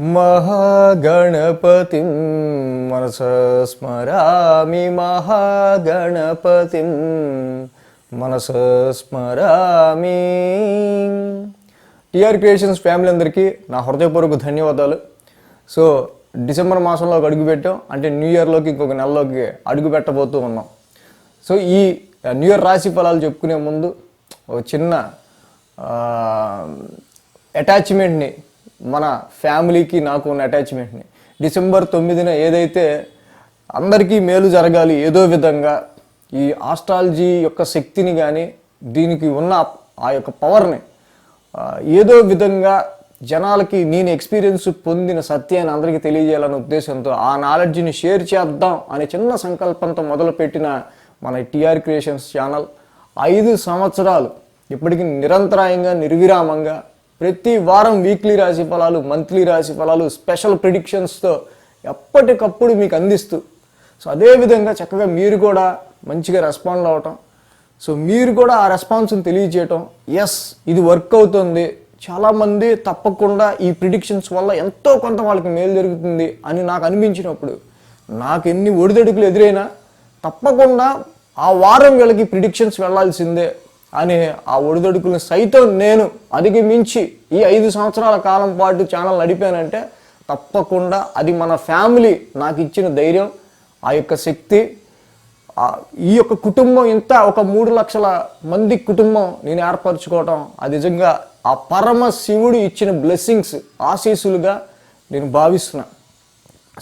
మహాగణపతిం మనస స్మరామి మహాగణపతిం మనస స్మరామి. టిఆర్ క్రియేషన్స్ ఫ్యామిలీ అందరికీ నా హృదయపూర్వక ధన్యవాదాలు. సో డిసెంబర్ మాసంలోకి అడుగు పెట్టాం. అంటే న్యూ ఇయర్లోకి ఇంకొక నెలలోకి అడుగు పెట్టబోతూ ఉన్నాం. సో ఈ న్యూ ఇయర్ రాశి ఫలాలు చెప్పుకునే ముందు ఒక చిన్న అటాచ్మెంట్ని మన ఫ్యామిలీకి నాకు ఉన్న అటాచ్మెంట్ని. డిసెంబర్ తొమ్మిదిన ఏదైతే అందరికీ మేలు జరగాలి ఏదో విధంగా ఈ ఆస్ట్రాలజీ యొక్క శక్తిని కానీ దీనికి ఉన్న ఆ యొక్క పవర్ని ఏదో విధంగా జనాలకి నేను ఎక్స్పీరియన్స్ పొందిన సత్యాన్ని అందరికీ తెలియజేయాలనే ఉద్దేశంతో ఆ నాలెడ్జ్ని షేర్ చేద్దాం అనే చిన్న సంకల్పంతో మొదలుపెట్టిన మన టీఆర్ క్రియేషన్స్ ఛానల్. ఐదు సంవత్సరాలు ఇప్పటికీ నిరంతరాయంగా నిర్విరామంగా ప్రతి వారం వీక్లీ రాశి ఫలాలు మంత్లీ రాశి ఫలాలు స్పెషల్ ప్రిడిక్షన్స్తో ఎప్పటికప్పుడు మీకు అందిస్తూ సో అదేవిధంగా చక్కగా మీరు కూడా మంచిగా రెస్పాండ్ అవ్వటం సో మీరు కూడా ఆ రెస్పాన్స్ని తెలియజేయటం. ఎస్ ఇది వర్క్ అవుతుంది. చాలామంది తప్పకుండా ఈ ప్రిడిక్షన్స్ వల్ల ఎంతో కొంత వాళ్ళకి మేలు జరుగుతుంది అని నాకు అనిపించినప్పుడు నాకు ఎన్ని ఒడిదడుకులు ఎదురైనా తప్పకుండా ఆ వారం వీళ్ళకి ప్రిడిక్షన్స్ వెళ్ళాల్సిందే. అనే ఆ ఒడిదొడుకులను సైతం నేను అధిగమించి ఈ ఐదు సంవత్సరాల కాలం పాటు ఛానల్ నడిపానంటే తప్పకుండా అది మన ఫ్యామిలీ నాకు ఇచ్చిన ధైర్యం ఆ యొక్క శక్తి ఈ యొక్క కుటుంబం ఇంత ఒక మూడు లక్షల మంది కుటుంబం నేను ఏర్పరచుకోవటం అది నిజంగా ఆ పరమ శివుడు ఇచ్చిన బ్లెస్సింగ్స్ ఆశీస్సులుగా నేను భావిస్తున్నా.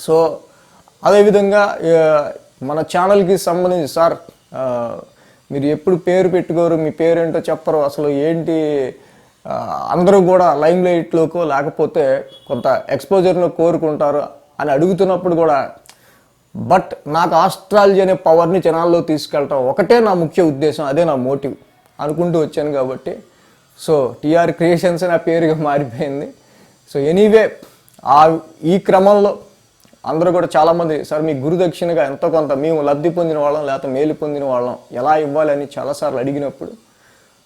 సో అదేవిధంగా మన ఛానల్కి సంబంధించి సార్ మీరు ఎప్పుడు పేరు పెట్టుకోరు మీ పేరేంటో చెప్పరు. అసలు ఏంటి అందరూ కూడా లైమ్ లైట్లోకో లేకపోతే కొంత ఎక్స్పోజర్ను కోరుకుంటారు అని అడుగుతున్నప్పుడు కూడా బట్ నాకు ఆస్ట్రాలజీ అనే పవర్ని జనాల్లో తీసుకెళ్ళటం ఒకటే నా ముఖ్య ఉద్దేశం అదే నా మోటివ్ అనుకుంటూ వచ్చాను కాబట్టి. సో టీఆర్ క్రియేషన్స్ నా పేరుగా మారిపోయింది. సో ఎనీవే ఆ ఈ క్రమంలో అందరూ కూడా చాలామంది సార్ మీ గురుదక్షిణగా ఎంతో కొంత మేము లబ్ధి పొందిన వాళ్ళం లేకపోతే మేలు పొందిన వాళ్ళం ఎలా ఇవ్వాలని చాలాసార్లు అడిగినప్పుడు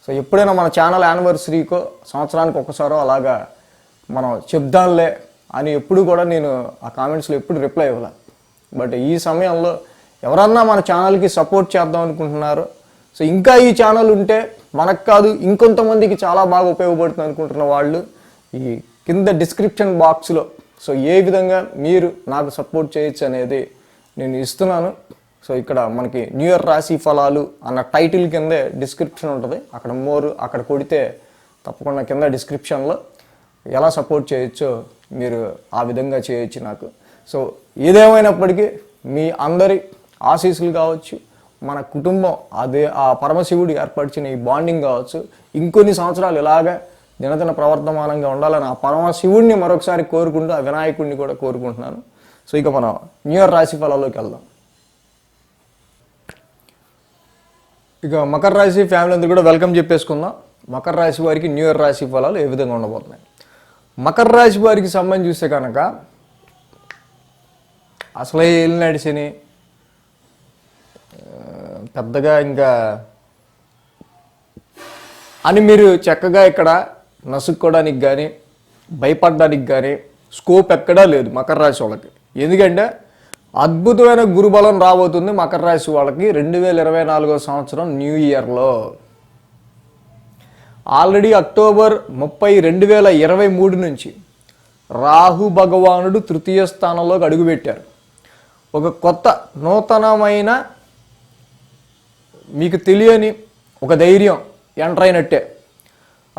సో ఎప్పుడైనా మన ఛానల్ యానివర్సరీకో సంవత్సరానికి ఒకసారో అలాగా మనం చెప్దాంలే అని ఎప్పుడు కూడా నేను ఆ కామెంట్స్లో ఎప్పుడు రిప్లై ఇవ్వలే. బట్ ఈ సమయంలో ఎవరన్నా మన ఛానల్కి సపోర్ట్ చేద్దాం అనుకుంటున్నారు సో ఇంకా ఈ ఛానల్ ఉంటే మనకు కాదు ఇంకొంతమందికి చాలా బాగా ఉపయోగపడుతుంది అనుకుంటున్న వాళ్ళు ఈ కింద డిస్క్రిప్షన్ బాక్స్లో సో ఏ విధంగా మీరు నాకు సపోర్ట్ చేయొచ్చు అనేది నేను ఇస్తున్నాను. సో ఇక్కడ మనకి న్యూ ఇయర్ రాశి ఫలాలు అన్న టైటిల్ కిందే డిస్క్రిప్షన్ ఉంటుంది. అక్కడ మోర్ అక్కడ కొడితే తప్పకుండా కింద డిస్క్రిప్షన్లో ఎలా సపోర్ట్ చేయొచ్చో మీరు ఆ విధంగా చేయొచ్చు నాకు. సో ఏదేమైనప్పటికీ మీ అందరి ఆశీస్సులు కావచ్చు మన కుటుంబం అదే ఆ పరమశివుడు ఏర్పరిచిన ఈ బాండింగ్ కావచ్చు ఇంకొన్ని సంవత్సరాలు ఇలాగా దినదిన ప్రవర్తమానంగా ఉండాలని ఆ పరమశివుడిని మరొకసారి కోరుకుంటూ ఆ వినాయకుడిని కూడా కోరుకుంటున్నాను. సో ఇక మనం న్యూ ఇయర్ రాశి ఫలాల్లోకి వెళ్దాం. ఇక మకర రాశి ఫ్యామిలీ అందరూ కూడా వెల్కమ్ చెప్పేసుకుందాం. మకర రాశి వారికి న్యూ ఇయర్ రాశి ఫలాలు ఏ విధంగా ఉండబోతున్నాయి? మకర రాశి వారికి సంబంధించి చూస్తే కనుక అసలే ఏళ్ళు నడిచిని పెద్దగా ఇంకా అని మీరు చక్కగా ఇక్కడ నసుక్కోవడానికి కానీ భయపడడానికి కానీ స్కోప్ ఎక్కడా లేదు మకర రాశి వాళ్ళకి. ఎందుకంటే అద్భుతమైన గురుబలం రాబోతుంది మకర రాశి వాళ్ళకి రెండు వేల ఇరవై నాలుగో సంవత్సరం న్యూ ఇయర్లో. ఆల్రెడీ అక్టోబర్ ముప్పై రెండు వేల ఇరవై మూడు నుంచి రాహు భగవానుడు తృతీయ స్థానంలోకి అడుగుపెట్టారు. ఒక కొత్త నూతనమైన మీకు తెలియని ఒక ధైర్యం ఎంటర్ అయినట్టే.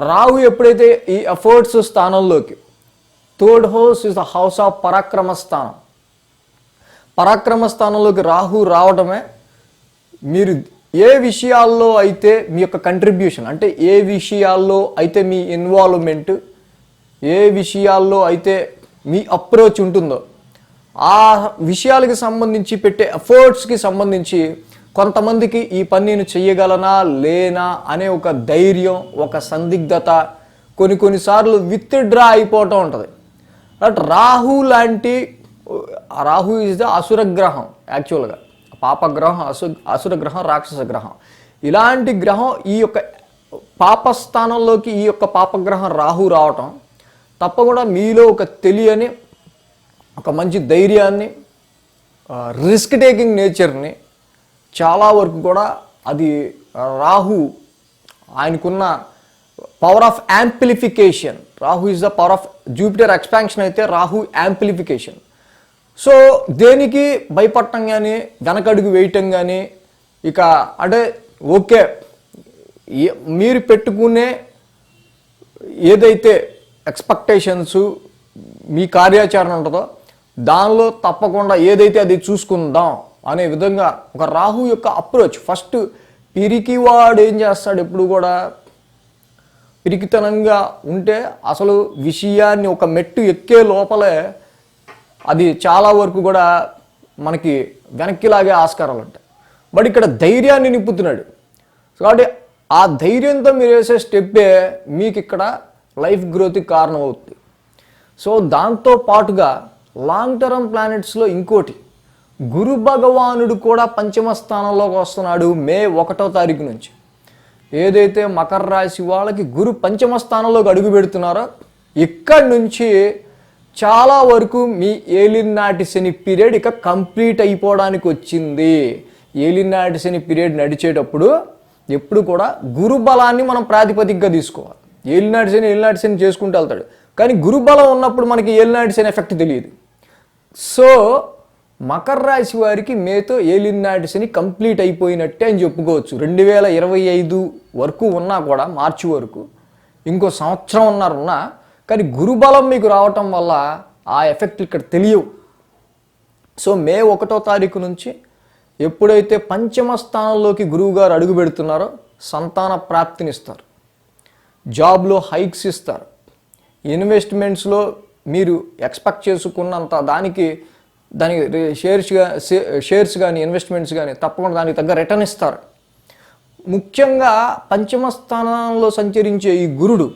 రాహు ఎప్పుడైతే ఈ ఎఫర్ట్స్ స్థానంలోకి third house is the house of పరాక్రమ స్థానం పరాక్రమ స్థానంలోకి రాహు రావడమే మీరు ఏ విషయాల్లో అయితే మీ యొక్క కంట్రిబ్యూషన్ అంటే ఏ విషయాల్లో అయితే మీ ఇన్వాల్వ్మెంట్ ఏ విషయాల్లో అయితే మీ అప్రోచ్ ఉంటుందో ఆ విషయాలకి సంబంధించి పెట్టే ఎఫర్ట్స్కి సంబంధించి కొంతమందికి ఈ పని నేను చెయ్యగలనా లేనా అనే ఒక ధైర్యం ఒక సందిగ్ధత కొన్ని కొన్నిసార్లు విత్ డ్రా అయిపోవటం ఉంటుంది. బట్ రాహు లాంటి రాహు ఇస్ ద అసుర గ్రహం యాక్చువల్గా పాపగ్రహం అసు అసురగ్రహం రాక్షస గ్రహం. ఇలాంటి గ్రహం ఈ యొక్క పాపస్థానంలోకి ఈ యొక్క పాపగ్రహం రాహు రావటం తప్పకుండా మీలో ఒక తెలియని ఒక మంచి ధైర్యాన్ని రిస్క్ టేకింగ్ నేచర్ని చాలా వరకు కూడా అది రాహు ఆయనకున్న power of amplification Rahu is the power of Jupiter expansion అయితే రాహు యాంప్లిఫికేషన్ సో దేనికి భయపడటం కానీ వెనకడుగు వేయటం కానీ ఇక అంటే ఓకే మీరు పెట్టుకునే ఏదైతే ఎక్స్పెక్టేషన్స్ మీ కార్యాచరణ ఉంటుందో దానిలో తప్పకుండా ఏదైతే అది చూసుకుందాం అనే విధంగా ఒక రాహు యొక్క అప్రోచ్ ఫస్ట్ పిరికి వాడు ఏం చేస్తాడు? ఎప్పుడు కూడా పిరికితనంగా ఉంటే అసలు విషయాన్ని ఒక మెట్టు ఎక్కే లోపలే అది చాలా వరకు కూడా మనకి వెనక్కిలాగే ఆస్కారాలు ఉంటాయి బట్ ఇక్కడ ధైర్యాన్ని నింపుతున్నాడు. కాబట్టి ఆ ధైర్యంతో మీరు వేసే స్టెప్పే మీకు ఇక్కడ లైఫ్ గ్రోత్కి కారణం అవుతుంది సో దాంతో పాటుగా లాంగ్ టర్మ్ ప్లానెట్స్లో ఇంకోటి గురు భగవానుడు కూడా పంచమ స్థానంలోకి వస్తున్నాడు మే ఒకటో తారీఖు నుంచి. ఏదైతే మకర రాశి వాళ్ళకి గురు పంచమ స్థానంలోకి అడుగు పెడుతున్నారో ఇక్కడి నుంచి చాలా వరకు మీ ఏలినాటి శని పీరియడ్ ఇక కంప్లీట్ అయిపోవడానికి వచ్చింది. ఏలినాటి శని పీరియడ్ నడిచేటప్పుడు ఎప్పుడు కూడా గురు బలాన్ని మనం ప్రాతిపదికగా తీసుకోవాలి. ఏలినాటి శని ఏలినాటి శని చేసుకుంటూ వెళ్తాడు. కానీ గురు బలం ఉన్నప్పుడు మనకి ఏలినాటి శని ఎఫెక్ట్ తెలియదు. సో మకర రాశి వారికి మేతో ఏలినాటి శని కంప్లీట్ అయిపోయినట్టే అని చెప్పుకోవచ్చు. రెండు వేల ఇరవై ఐదు వరకు ఉన్నా కూడా మార్చి వరకు ఇంకో సంవత్సరం ఉన్నారు ఉన్నా కానీ గురుబలం మీకు రావటం వల్ల ఆ ఎఫెక్ట్ ఇక్కడ తెలియవు. సో మే ఒకటో తారీఖు నుంచి ఎప్పుడైతే పంచమ స్థానంలోకి గురువు గారు అడుగు పెడుతున్నారో సంతాన ప్రాప్తినిస్తారు జాబ్లో హైక్స్ ఇస్తారు. ఇన్వెస్ట్మెంట్స్లో మీరు ఎక్స్పెక్ట్ చేసుకున్నంత దానికి దానికి షేర్స్గా షేర్స్ కానీ ఇన్వెస్ట్మెంట్స్ కానీ తప్పకుండా దానికి తగ్గ రిటర్న్ ఇస్తారు. ముఖ్యంగా పంచమ స్థానంలో సంచరించే ఈ గురుడు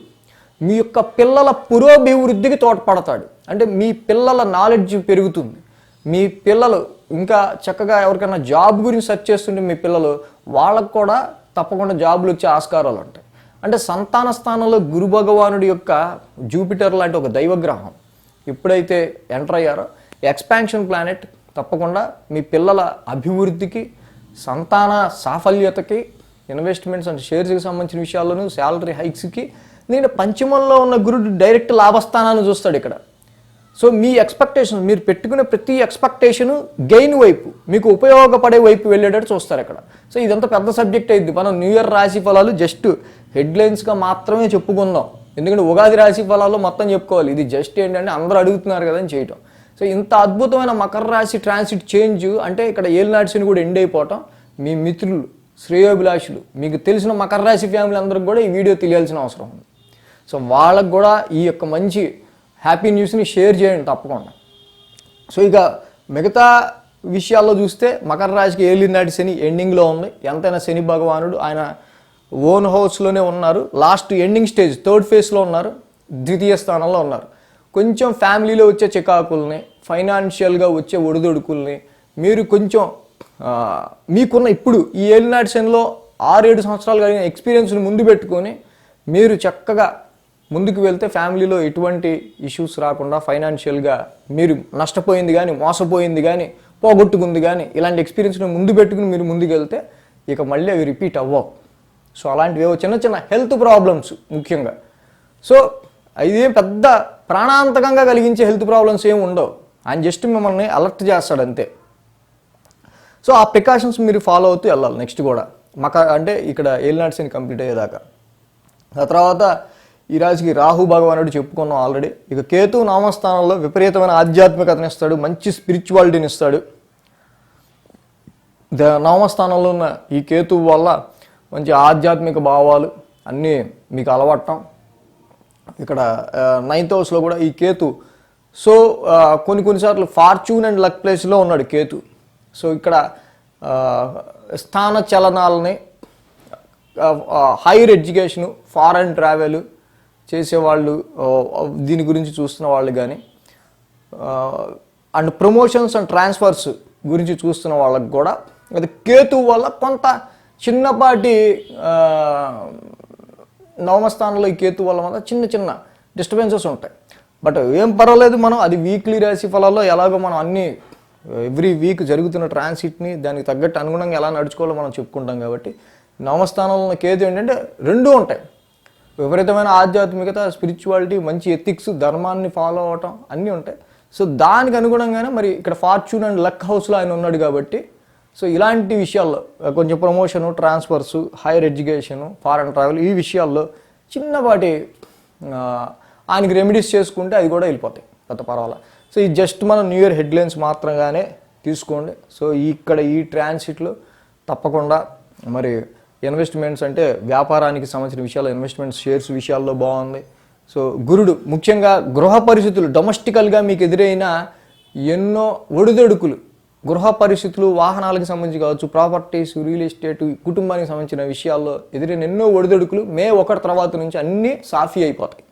మీ యొక్క పిల్లల పురోభివృద్ధికి తోడ్పడతాడు. అంటే మీ పిల్లల నాలెడ్జ్ పెరుగుతుంది. మీ పిల్లలు ఇంకా చక్కగా ఎవరికైనా జాబ్ గురించి సెర్చ్ చేస్తుంటే మీ పిల్లలు వాళ్ళకు కూడా తప్పకుండా జాబులు వచ్చే ఆస్కారాలు ఉంటాయి. అంటే సంతాన స్థానంలో గురు భగవానుడి యొక్క జూపిటర్ లాంటి ఒక దైవగ్రహం ఎప్పుడైతే ఎంటర్ అయ్యారో ఎక్స్పాన్షన్ ప్లానెట్ తప్పకుండా మీ పిల్లల అభివృద్ధికి సంతాన సాఫల్యతకి ఇన్వెస్ట్మెంట్స్ అండ్ షేర్స్కి సంబంధించిన విషయాల్లోనూ శాలరీ హైక్స్కి నేను పంచమంలో ఉన్న గురుడు డైరెక్ట్ లాభస్థానాన్ని చూస్తాడు ఇక్కడ. సో మీ ఎక్స్పెక్టేషన్ మీరు పెట్టుకునే ప్రతి ఎక్స్పెక్టేషన్ గెయిన్ వైపు మీకు ఉపయోగపడే వైపు వెళ్ళేటట్టు చూస్తారు ఇక్కడ. సో ఇదంతా పెద్ద సబ్జెక్ట్ అయింది. మనం న్యూ ఇయర్ రాశి ఫలాలు జస్ట్ హెడ్లైన్స్గా మాత్రమే చెప్పుకుందాం. ఎందుకంటే ఉగాది రాశి ఫలాల్లో మొత్తం చెప్పుకోవాలి. ఇది జస్ట్ ఏంటంటే అందరూ అడుగుతున్నారు కదా అని చేయటం. సో ఇంత అద్భుతమైన మకర రాశి ట్రాన్సిట్ చేంజ్ అంటే ఇక్కడ ఏలినాడ్సిని కూడా ఎండ్ అయిపోవటం. మీ మిత్రులు శ్రేయోభిలాషులు మీకు తెలిసిన మకర రాశి ఫ్యామిలీ అందరికి కూడా ఈ వీడియో తెలియాల్సిన అవసరం ఉంది. సో వాళ్ళకు కూడా ఈ యొక్క మంచి హ్యాపీ న్యూస్ని షేర్ చేయండి తప్పకుండా. సో ఇక మిగతా విషయాల్లో చూస్తే మకర రాశికి ఏలినాటి శని ఎండింగ్లో ఉంది. ఎంతైనా శని భగవానుడు ఆయన ఓన్ హౌస్లోనే ఉన్నారు. లాస్ట్ ఎండింగ్ స్టేజ్ థర్డ్ ఫేజ్లో ఉన్నారు. ద్వితీయ స్థానంలో ఉన్నారు. కొంచెం ఫ్యామిలీలో వచ్చే చికాకుల్ని ఫైనాన్షియల్గా వచ్చే ఒడిదొడుకుల్ని మీరు కొంచెం మీకున్న ఇప్పుడు ఈ ఏలినాటి సెన్లో ఆరేడు సంవత్సరాలు కలిగిన ఎక్స్పీరియన్స్ని ముందు పెట్టుకొని మీరు చక్కగా ముందుకు వెళ్తే ఫ్యామిలీలో ఎటువంటి ఇష్యూస్ రాకుండా ఫైనాన్షియల్గా మీరు నష్టపోయింది కానీ మోసపోయింది కానీ పోగొట్టుకుంది కానీ ఇలాంటి ఎక్స్పీరియన్స్ని ముందు పెట్టుకుని మీరు ముందుకు వెళ్తే ఇక మళ్ళీ అవి రిపీట్ అవ్వవు. సో అలాంటివి ఏవో చిన్న చిన్న హెల్త్ ప్రాబ్లమ్స్ ముఖ్యంగా. సో ఇదేం పెద్ద ప్రాణాంతకంగా కలిగించే హెల్త్ ప్రాబ్లమ్స్ ఏమి ఉండవు. ఆయన జస్ట్ మిమ్మల్ని అలర్ట్ చేస్తాడు అంతే. సో ఆ ప్రికాషన్స్ మీరు ఫాలో అవుతూ వెళ్ళాలి నెక్స్ట్ కూడా. మక అంటే ఇక్కడ ఏలినాటి కంప్లీట్ అయ్యేదాకా. ఆ తర్వాత ఈ రాజుకి రాహు భగవానుడు చెప్పుకున్నాం ఆల్రెడీ. ఇక కేతు నామస్థానంలో విపరీతమైన ఆధ్యాత్మికతని ఇస్తాడు మంచి స్పిరిచువాలిటీని ఇస్తాడు. ద- నవమస్థానంలో ఉన్న ఈ కేతువు వల్ల మంచి ఆధ్యాత్మిక భావాలు అన్నీ మీకు అలవట్టం. ఇక్కడ నైన్త్ హౌస్లో కూడా ఈ కేతు. సో కొన్ని కొన్నిసార్లు ఫార్చ్యూన్ అండ్ లక్ ప్లేస్లో ఉన్నాడు కేతు. సో ఇక్కడ స్థాన చలనాలని హైయర్ ఎడ్యుకేషను ఫారెన్ ట్రావెల్ చేసేవాళ్ళు దీని గురించి చూస్తున్న వాళ్ళు కానీ అండ్ ప్రమోషన్స్ అండ్ ట్రాన్స్ఫర్స్ గురించి చూస్తున్న వాళ్ళకి కూడా అది కేతు వల్ల కొంత చిన్నపాటి నవమస్థానంలో ఈ కేతు వల్ల వల్ల చిన్న చిన్న డిస్టర్బెన్సెస్ ఉంటాయి. బట్ ఏం పర్వాలేదు మనం అది వీక్లీ రాశి ఫలాల్లో ఎలాగో మనం అన్ని ఎవ్రీ వీక్ జరుగుతున్న ట్రాన్సిట్ని దానికి తగ్గట్టు అనుగుణంగా ఎలా నడుచుకోవాలో మనం చెప్పుకుంటాం కాబట్టి నవమస్థానంలో ఉన్న కేతు ఏంటంటే రెండూ ఉంటాయి. విపరీతమైన ఆధ్యాత్మికత స్పిరిచువాలిటీ మంచి ఎథిక్స్ ధర్మాన్ని ఫాలో అవటం అన్నీ ఉంటాయి. సో దానికి అనుగుణంగానే మరి ఇక్కడ ఫార్చ్యూన్ అండ్ లక్ హౌస్లో ఆయన ఉన్నాడు కాబట్టి సో ఇలాంటి విషయాల్లో కొంచెం promotion transfers higher education foreign travel ఈ విషయాల్లో చిన్నపాటి ఆయనకి రెమెడీస్ చేసుకుంటే అది కూడా వెళ్ళిపోతాయి. పెద్ద పర్వాలేదు సో ఈ జస్ట్ మనం న్యూ ఇయర్ హెడ్లైన్స్ మాత్రంగానే తీసుకోండి. సో ఇక్కడ ఈ ట్రాన్సిట్లో తప్పకుండా మరి ఇన్వెస్ట్మెంట్స్ అంటే వ్యాపారానికి సంబంధించిన విషయాలు ఇన్వెస్ట్మెంట్స్ షేర్స్ విషయాల్లో బాగుంది. సో గురుడు ముఖ్యంగా గృహ పరిస్థితులు డొమెస్టికల్గా మీకు ఎదురైన ఎన్నో ఒడిదొడుకులు గృహ పరిస్థితులు వాహనాలకు సంబంధించి కావచ్చు ప్రాపర్టీస్ రియల్ ఎస్టేట్ కుటుంబానికి సంబంధించిన విషయాల్లో ఎదురైన ఎన్నో ఒడిదొడుకులు మే ఒకటి తర్వాత నుంచి అన్నీ సాఫీ అయిపోతాయి.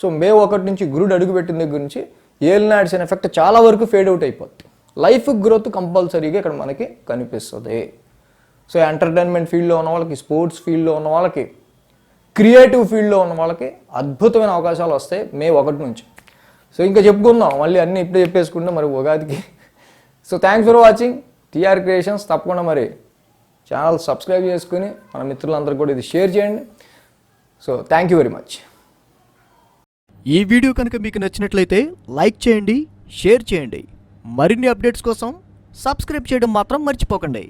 సో మే ఒకటి నుంచి గురుడు అడుగుపెట్టిన దగ్గర నుంచి ఏలినాడ్స్ అనే ఎఫెక్ట్ చాలా వరకు ఫేడ్ అవుట్ అయిపోతుంది లైఫ్ గ్రోత్ కంపల్సరీగా ఇక్కడ మనకి కనిపిస్తుంది. సో ఎంటర్టైన్మెంట్ ఫీల్డ్లో ఉన్న వాళ్ళకి స్పోర్ట్స్ ఫీల్డ్లో ఉన్న వాళ్ళకి క్రియేటివ్ ఫీల్డ్లో ఉన్న వాళ్ళకి అద్భుతమైన అవకాశాలు వస్తాయి మే ఒకటి నుంచి. సో ఇంకా చెప్పుకుందాం మళ్ళీ అన్నీ ఇప్పుడే చెప్పేసుకుంటే మరి ఉగాదికి so thanks for watching T R creations తప్పకుండా మరి ఛానల్ సబ్స్క్రైబ్ చేసుకుని మన మిత్రులందరూ కూడా ఇది షేర్ చేయండి. So thank you very much ఈ వీడియో కనుక మీకు నచ్చినట్లయితే లైక్ చేయండి షేర్ చేయండి. మరిన్ని అప్డేట్స్ కోసం సబ్స్క్రైబ్ చేయడం మాత్రం మర్చిపోకండి.